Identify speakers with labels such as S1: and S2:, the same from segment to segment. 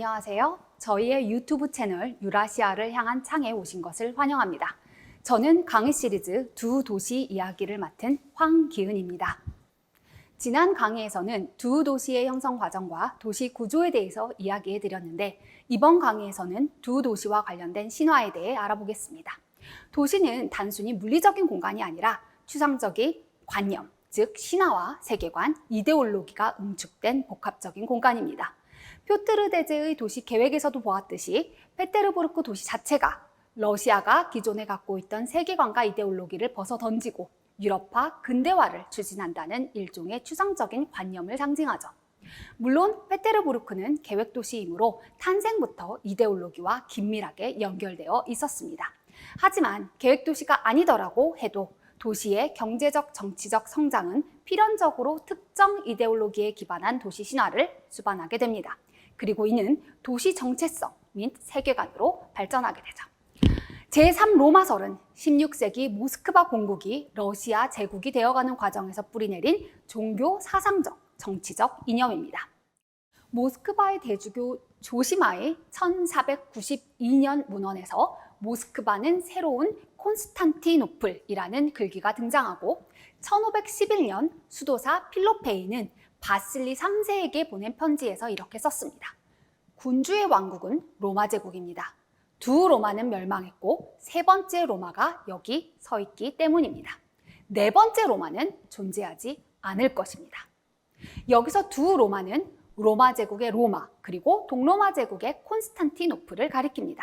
S1: 안녕하세요. 저희의 유튜브 채널 유라시아를 향한 창에 오신 것을 환영합니다. 저는 강의 시리즈 두 도시 이야기를 맡은 황기은입니다. 지난 강의에서는 두 도시의 형성 과정과 도시 구조에 대해서 이야기해 드렸는데 이번 강의에서는 두 도시와 관련된 신화에 대해 알아보겠습니다. 도시는 단순히 물리적인 공간이 아니라 추상적인 관념, 즉 신화와 세계관, 이데올로기가 응축된 복합적인 공간입니다. 표트르데제의 도시 계획에서도 보았듯이 페테르부르크 도시 자체가 러시아가 기존에 갖고 있던 세계관과 이데올로기를 벗어 던지고 유럽화, 근대화를 추진한다는 일종의 추상적인 관념을 상징하죠. 물론 페테르부르크는 계획 도시이므로 탄생부터 이데올로기와 긴밀하게 연결되어 있었습니다. 하지만 계획 도시가 아니더라고 해도 도시의 경제적, 정치적 성장은 필연적으로 특정 이데올로기에 기반한 도시 신화를 수반하게 됩니다. 그리고 이는 도시 정체성 및 세계관으로 발전하게 되죠. 제3 로마설은 16세기 모스크바 공국이 러시아 제국이 되어가는 과정에서 뿌리내린 종교 사상적, 정치적 이념입니다. 모스크바의 대주교 조시마의 1492년 문헌에서 모스크바는 새로운 콘스탄티노플이라는 글귀가 등장하고 1511년 수도사 필로페이는 바슬리 3세에게 보낸 편지에서 이렇게 썼습니다. 군주의 왕국은 로마 제국입니다. 두 로마는 멸망했고 세 번째 로마가 여기 서 있기 때문입니다. 네 번째 로마는 존재하지 않을 것입니다. 여기서 두 로마는 로마 제국의 로마 그리고 동로마 제국의 콘스탄티노플을 가리킵니다.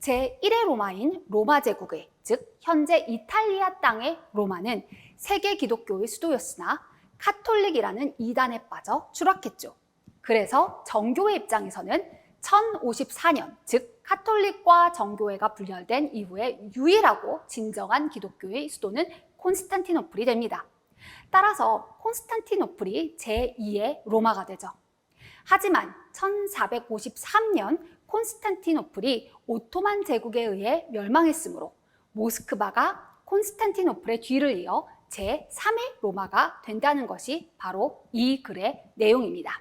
S1: 제1의 로마인 로마 제국의 즉 현재 이탈리아 땅의 로마는 세계 기독교의 수도였으나 카톨릭이라는 이단에 빠져 추락했죠. 그래서 정교회 입장에서는 1054년, 즉 카톨릭과 정교회가 분열된 이후에 유일하고 진정한 기독교의 수도는 콘스탄티노플이 됩니다. 따라서 콘스탄티노플이 제2의 로마가 되죠. 하지만 1453년 콘스탄티노플이 오토만 제국에 의해 멸망했으므로 모스크바가 콘스탄티노플의 뒤를 이어 제3의 로마가 된다는 것이 바로 이 글의 내용입니다.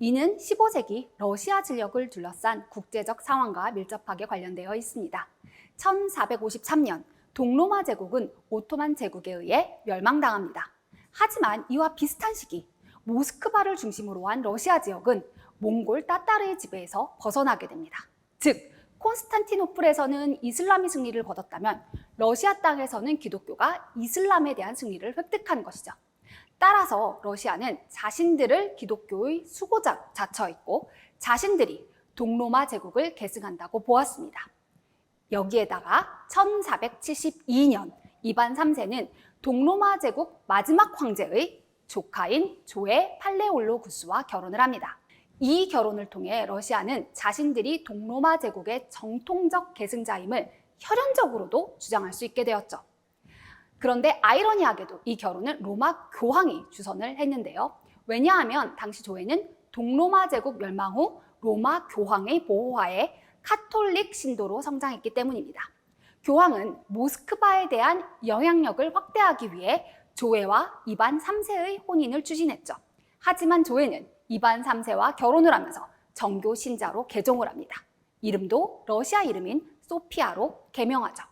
S1: 이는 15세기 러시아 진력을 둘러싼 국제적 상황과 밀접하게 관련되어 있습니다. 1453년 동로마 제국은 오토만 제국에 의해 멸망당합니다. 하지만 이와 비슷한 시기 모스크바를 중심으로 한 러시아 지역은 몽골 따따르의 지배에서 벗어나게 됩니다. 즉 콘스탄티노플에서는 이슬람이 승리를 거뒀다면 러시아 땅에서는 기독교가 이슬람에 대한 승리를 획득한 것이죠. 따라서 러시아는 자신들을 기독교의 수고자 자처 있고 자신들이 동로마 제국을 계승한다고 보았습니다. 여기에다가 1472년 이반 3세는 동로마 제국 마지막 황제의 조카인 조의 팔레올로구스와 결혼을 합니다. 이 결혼을 통해 러시아는 자신들이 동로마 제국의 정통적 계승자임을 혈연적으로도 주장할 수 있게 되었죠. 그런데 아이러니하게도 이 결혼은 로마 교황이 주선을 했는데요. 왜냐하면 당시 조회는 동로마 제국 멸망 후 로마 교황의 보호하에 카톨릭 신도로 성장했기 때문입니다. 교황은 모스크바에 대한 영향력을 확대하기 위해 조회와 이반 3세의 혼인을 추진했죠. 하지만 조회는 이반 3세와 결혼을 하면서 정교 신자로 개종을 합니다. 이름도 러시아 이름인 소피아로 개명하죠.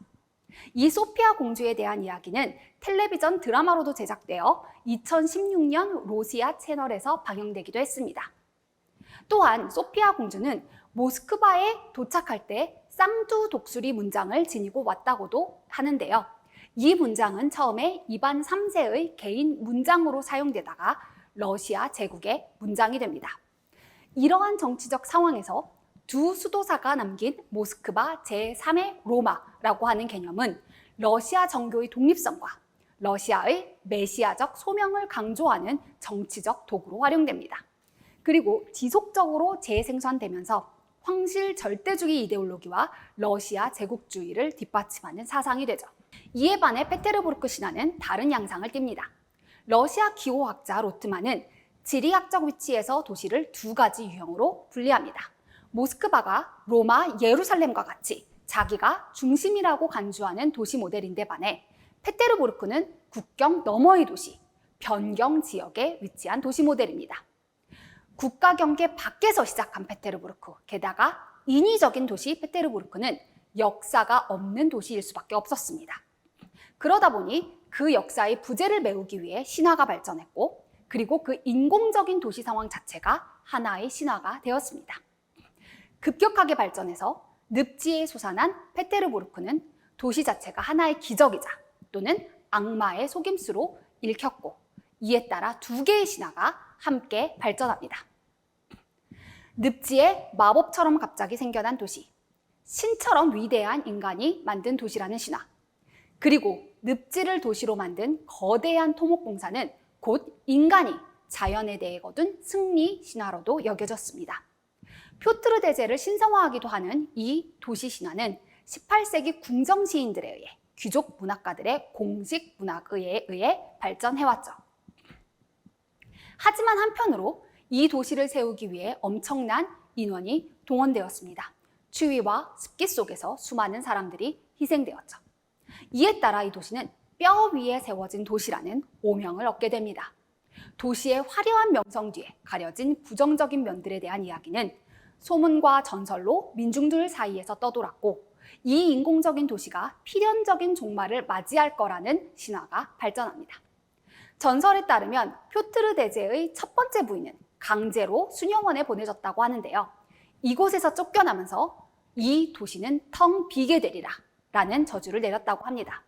S1: 이 소피아 공주에 대한 이야기는 텔레비전 드라마로도 제작되어 2016년 로시아 채널에서 방영되기도 했습니다. 또한 소피아 공주는 모스크바에 도착할 때 쌍두 독수리 문장을 지니고 왔다고도 하는데요. 이 문장은 처음에 이반 3세의 개인 문장으로 사용되다가 러시아 제국의 문장이 됩니다. 이러한 정치적 상황에서 두 수도사가 남긴 모스크바 제3의 로마라고 하는 개념은 러시아 정교의 독립성과 러시아의 메시아적 소명을 강조하는 정치적 도구로 활용됩니다. 그리고 지속적으로 재생산되면서 황실 절대주의 이데올로기와 러시아 제국주의를 뒷받침하는 사상이 되죠. 이에 반해 페테르부르크 신화는 다른 양상을 띱니다. 러시아 기호학자 로트만은 지리학적 위치에서 도시를 두 가지 유형으로 분리합니다. 모스크바가 로마, 예루살렘과 같이 자기가 중심이라고 간주하는 도시 모델인데 반해 페테르부르크는 국경 너머의 도시, 변경 지역에 위치한 도시 모델입니다. 국가 경계 밖에서 시작한 페테르부르크, 게다가 인위적인 도시 페테르부르크는 역사가 없는 도시일 수밖에 없었습니다. 그러다 보니 그 역사의 부재를 메우기 위해 신화가 발전했고, 그리고 그 인공적인 도시 상황 자체가 하나의 신화가 되었습니다. 급격하게 발전해서 늪지에 솟아난 페테르부르크는 도시 자체가 하나의 기적이자 또는 악마의 속임수로 읽혔고 이에 따라 두 개의 신화가 함께 발전합니다. 늪지에 마법처럼 갑자기 생겨난 도시, 신처럼 위대한 인간이 만든 도시라는 신화, 그리고 늪지를 도시로 만든 거대한 토목공사는 곧 인간이 자연에 대해 거둔 승리 신화로도 여겨졌습니다. 표트르 대제를 신성화하기도 하는 이 도시 신화는 18세기 궁정 시인들에 의해 귀족 문학가들의 공식 문학에 의해 발전해왔죠. 하지만 한편으로 이 도시를 세우기 위해 엄청난 인원이 동원되었습니다. 추위와 습기 속에서 수많은 사람들이 희생되었죠. 이에 따라 이 도시는 뼈 위에 세워진 도시라는 오명을 얻게 됩니다. 도시의 화려한 명성 뒤에 가려진 부정적인 면들에 대한 이야기는 소문과 전설로 민중들 사이에서 떠돌았고 이 인공적인 도시가 필연적인 종말을 맞이할 거라는 신화가 발전합니다. 전설에 따르면 표트르 대제의 첫 번째 부인은 강제로 수녀원에 보내졌다고 하는데요. 이곳에서 쫓겨나면서 이 도시는 텅 비게 되리라 라는 저주를 내렸다고 합니다.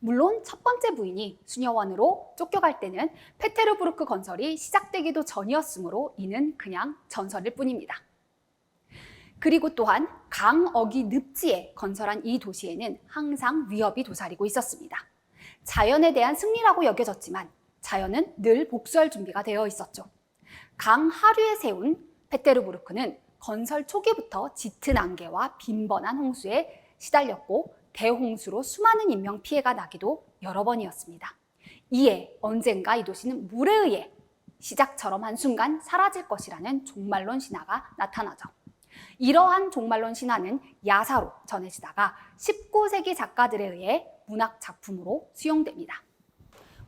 S1: 물론 첫 번째 부인이 수녀원으로 쫓겨갈 때는 페테르부르크 건설이 시작되기도 전이었으므로 이는 그냥 전설일 뿐입니다. 그리고 또한 강어기 늪지에 건설한 이 도시에는 항상 위협이 도사리고 있었습니다. 자연에 대한 승리라고 여겨졌지만 자연은 늘 복수할 준비가 되어 있었죠. 강 하류에 세운 페테르부르크는 건설 초기부터 짙은 안개와 빈번한 홍수에 시달렸고 대홍수로 수많은 인명 피해가 나기도 여러 번이었습니다. 이에 언젠가 이 도시는 물에 의해 시작처럼 한순간 사라질 것이라는 종말론 신화가 나타나죠. 이러한 종말론 신화는 야사로 전해지다가 19세기 작가들에 의해 문학 작품으로 수용됩니다.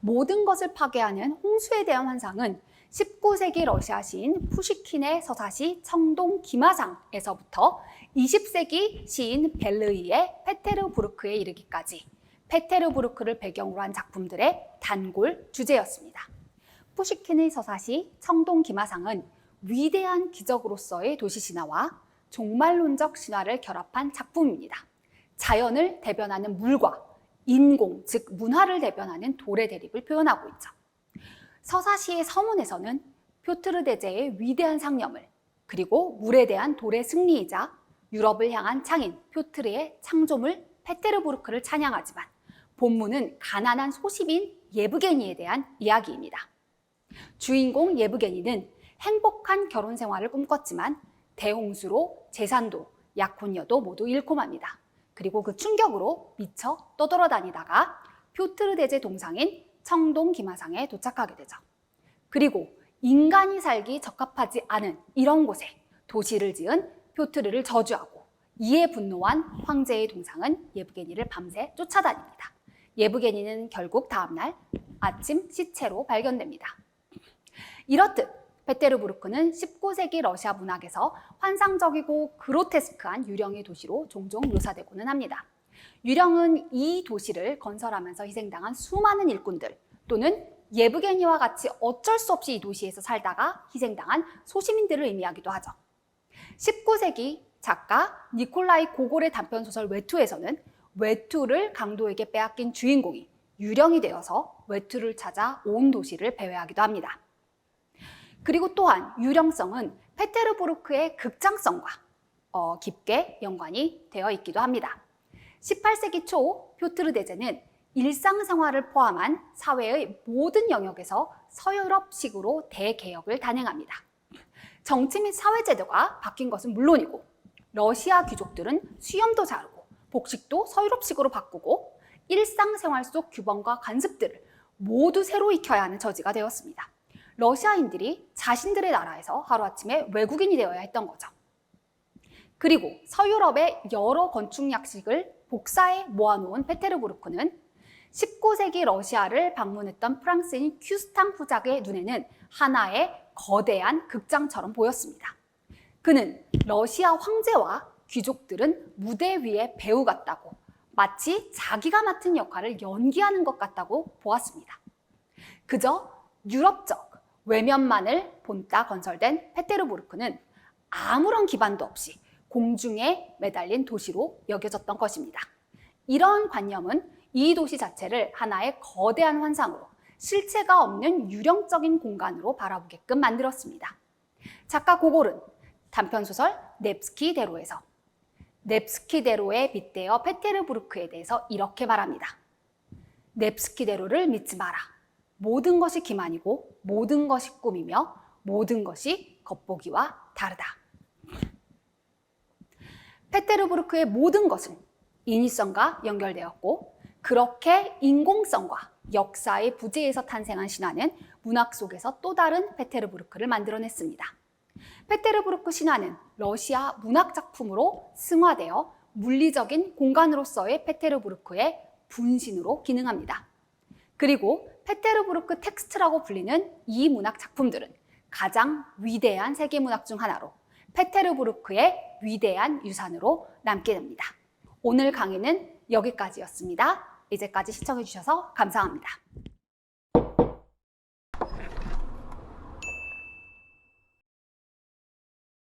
S1: 모든 것을 파괴하는 홍수에 대한 환상은 19세기 러시아 시인 푸시킨의 서사시 청동 기마상에서부터 20세기 시인 벨르이의 페테르부르크에 이르기까지 페테르부르크를 배경으로 한 작품들의 단골 주제였습니다. 푸시킨의 서사시 청동 기마상은 위대한 기적으로서의 도시 신화와 종말론적 신화를 결합한 작품입니다. 자연을 대변하는 물과 인공, 즉 문화를 대변하는 돌의 대립을 표현하고 있죠. 서사시의 서문에서는 표트르 대제의 위대한 상념을 그리고 물에 대한 돌의 승리이자 유럽을 향한 창인 표트르의 창조물 페테르부르크를 찬양하지만 본문은 가난한 소시민 예브게니에 대한 이야기입니다. 주인공 예브게니는 행복한 결혼 생활을 꿈꿨지만 대홍수로 재산도 약혼녀도 모두 잃고 맙니다. 그리고 그 충격으로 미쳐 떠돌아다니다가 표트르 대제 동상인 청동 기마상에 도착하게 되죠. 그리고 인간이 살기 적합하지 않은 이런 곳에 도시를 지은 표트르를 저주하고 이에 분노한 황제의 동상은 예브게니를 밤새 쫓아다닙니다. 예브게니는 결국 다음날 아침 시체로 발견됩니다. 이렇듯 페테르부르크는 19세기 러시아 문학에서 환상적이고 그로테스크한 유령의 도시로 종종 묘사되고는 합니다. 유령은 이 도시를 건설하면서 희생당한 수많은 일꾼들 또는 예브게니와 같이 어쩔 수 없이 이 도시에서 살다가 희생당한 소시민들을 의미하기도 하죠. 19세기 작가 니콜라이 고골의 단편 소설 외투에서는 외투를 강도에게 빼앗긴 주인공이 유령이 되어서 외투를 찾아 온 도시를 배회하기도 합니다. 그리고 또한 유령성은 페테르부르크의 극장성과 어, 깊게 연관이 되어 있기도 합니다. 18세기 초 표트르 대제는 일상생활을 포함한 사회의 모든 영역에서 서유럽식으로 대개혁을 단행합니다. 정치 및 사회제도가 바뀐 것은 물론이고 러시아 귀족들은 수염도 자르고 복식도 서유럽식으로 바꾸고 일상생활 속 규범과 관습들을 모두 새로 익혀야 하는 처지가 되었습니다. 러시아인들이 자신들의 나라에서 하루아침에 외국인이 되어야 했던 거죠. 그리고 서유럽의 여러 건축 약식을 복사해 모아놓은 페테르부르크는 19세기 러시아를 방문했던 프랑스인 큐스탕 후작의 눈에는 하나의 거대한 극장처럼 보였습니다. 그는 러시아 황제와 귀족들은 무대 위의 배우 같다고 마치 자기가 맡은 역할을 연기하는 것 같다고 보았습니다. 그저 유럽적 외면만을 본따 건설된 페테르부르크는 아무런 기반도 없이 공중에 매달린 도시로 여겨졌던 것입니다. 이런 관념은 이 도시 자체를 하나의 거대한 환상으로 실체가 없는 유령적인 공간으로 바라보게끔 만들었습니다. 작가 고골은 단편소설 넵스키 대로에서 넵스키 대로에 빗대어 페테르부르크에 대해서 이렇게 말합니다. 넵스키 대로를 믿지 마라. 모든 것이 기만이고 모든 것이 꿈이며 모든 것이 겉보기와 다르다. 페테르부르크의 모든 것은 인위성과 연결되었고 그렇게 인공성과 역사의 부재에서 탄생한 신화는 문학 속에서 또 다른 페테르부르크를 만들어냈습니다. 페테르부르크 신화는 러시아 문학 작품으로 승화되어 물리적인 공간으로서의 페테르부르크의 분신으로 기능합니다. 그리고 페테르부르크 텍스트라고 불리는 이 문학 작품들은 가장 위대한 세계 문학 중 하나로 페테르부르크의 위대한 유산으로 남게 됩니다. 오늘 강의는 여기까지였습니다. 이제까지 시청해주셔서 감사합니다.